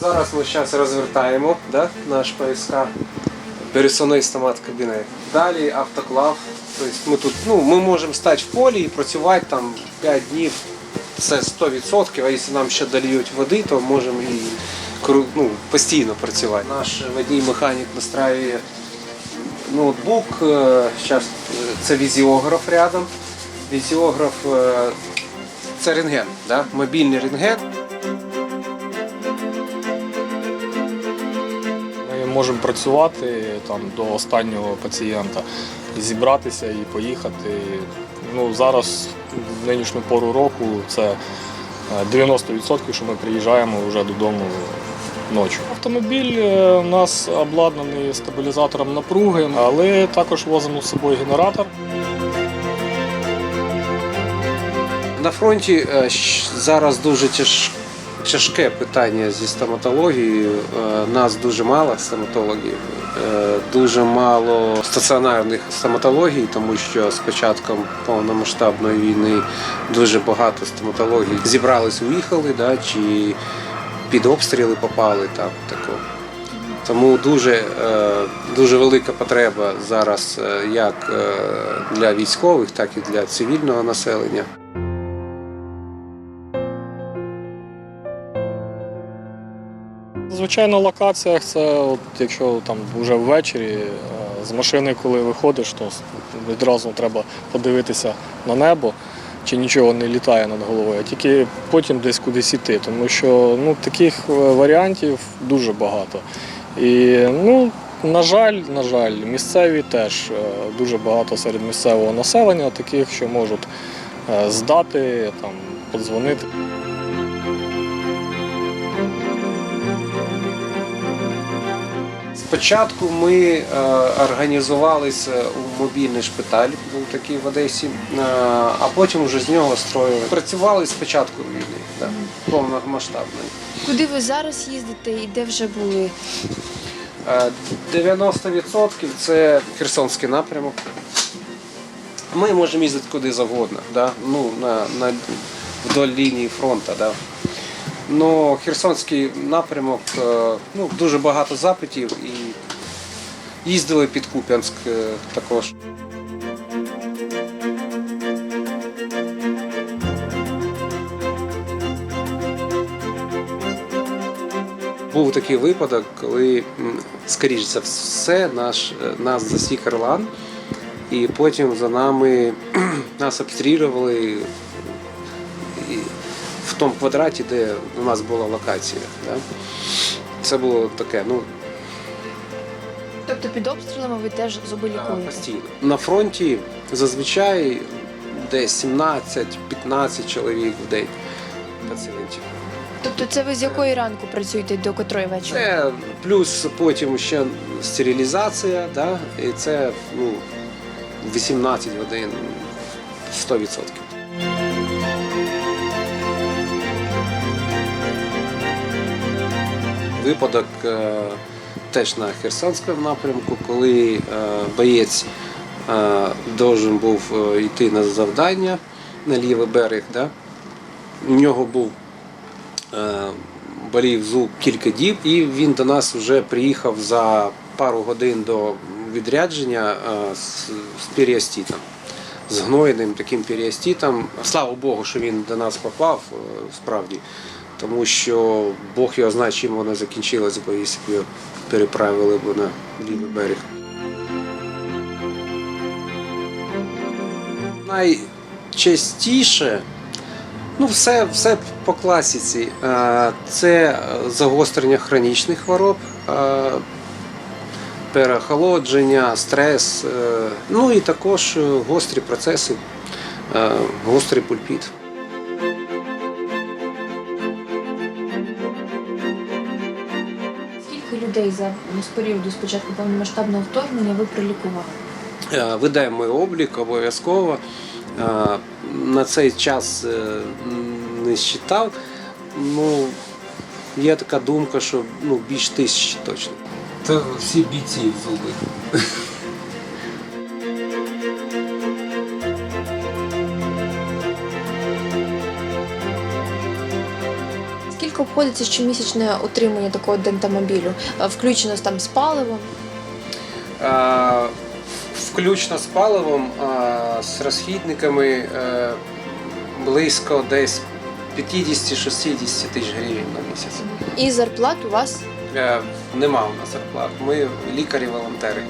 Зараз ми зараз розвертаємо да, наш ПСК. Пересувний стомат кабінет. Далі автоклав. Тобто ми тут ну, ми можемо стати в полі і працювати там 5 днів. Це 100%, а якщо нам ще дольють води, то можемо і ну, постійно працювати. Наш водій-механік настраює ноутбук. Зараз це візіограф рядом. Візіограф е, це рентген, да? мобільний рентген. Можемо працювати там до останнього пацієнта, зібратися і поїхати. Ну, зараз, в нинішню пору року, це е, 90%, що ми приїжджаємо вже додому ночі. Автомобіль е, у нас обладнаний стабілізатором напруги, але також возимо з собою генератор. На фронті е, зараз дуже тяж, тяжке питання зі стоматологією. Е, Нас дуже мало стоматологів, е, дуже мало стаціонарних стоматологій, тому що з початком повномасштабної війни дуже багато стоматологій зібрались, уїхали, да, чи під обстріли попали там такого. Тому дуже, е, дуже велика потреба зараз як для військових, так і для цивільного населення. Зазвичай на локаціях це, от, якщо там вже ввечері е, з машини, коли виходиш, то відразу треба подивитися на небо, чи нічого не літає над головою, а тільки потім десь кудись іти, тому що ну, таких е, варіантів дуже багато. І ну, на жаль, на жаль, місцеві теж е, дуже багато серед місцевого населення, таких, що можуть здати, там, подзвонити. Спочатку ми е, організувалися у мобільний шпиталь, був такий в Одесі, е, а потім вже з нього строїли. Працювали з початку війни, да, повномасштабної. Куди ви зараз їздите і де вже були? Е, 90% це Херсонський напрямок. Ми можемо їздити куди завгодно, да? ну, на, на, вдоль лінії фронту. Да? Ну, Херсонський напрямок, е, ну, дуже багато запитів і їздили під Куп'янськ е, також. Був такий випадок, коли, скоріш за все, наш, е, нас засік Орлан, і потім за нами нас обстрілювали в тому квадраті, де у нас була локація. Да? Це було таке, ну, Тобто під обстрілами ви теж зуби лікуєте? постійно. На фронті зазвичай десь 17-15 чоловік в день пацієнтів. Тобто це ви з якої ранку працюєте до котрої вечора? Це плюс потім ще стерилізація, да? і це ну, 18 годин 100%. Випадок е, теж на Херсонському напрямку, коли е, боєць е, должен був йти на завдання на лівий берег. Да? У нього був болів зуб кілька діб, і він до нас вже приїхав за пару годин до відрядження з, періостітом, з гнойним таким періостітом. Слава Богу, що він до нас попав справді, тому що Бог його знає, чим воно закінчилось, бо якщо б переправили б на лівий берег. Найчастіше Ну, все, все по класіці. Це загострення хронічних хвороб, переохолодження, стрес, е, ну і також гострі процеси, е, гострий пульпіт. Людей за з періоду спочатку повномасштабного вторгнення ви прилікували? Е, Видаємо облік обов'язково. Е, На цей час е, не считав. Ну, є така думка, що ну, більш тисячі точно. Це всі бійці зуби. Скільки щомісячне утримання такого дентамобілю? Е, Включено там з паливом? Е, Включно з паливом, е, з розхідниками близько десь 50-60 тисяч гривень на місяць. І зарплат у вас Нема у нас зарплат. Ми лікарі-волонтери.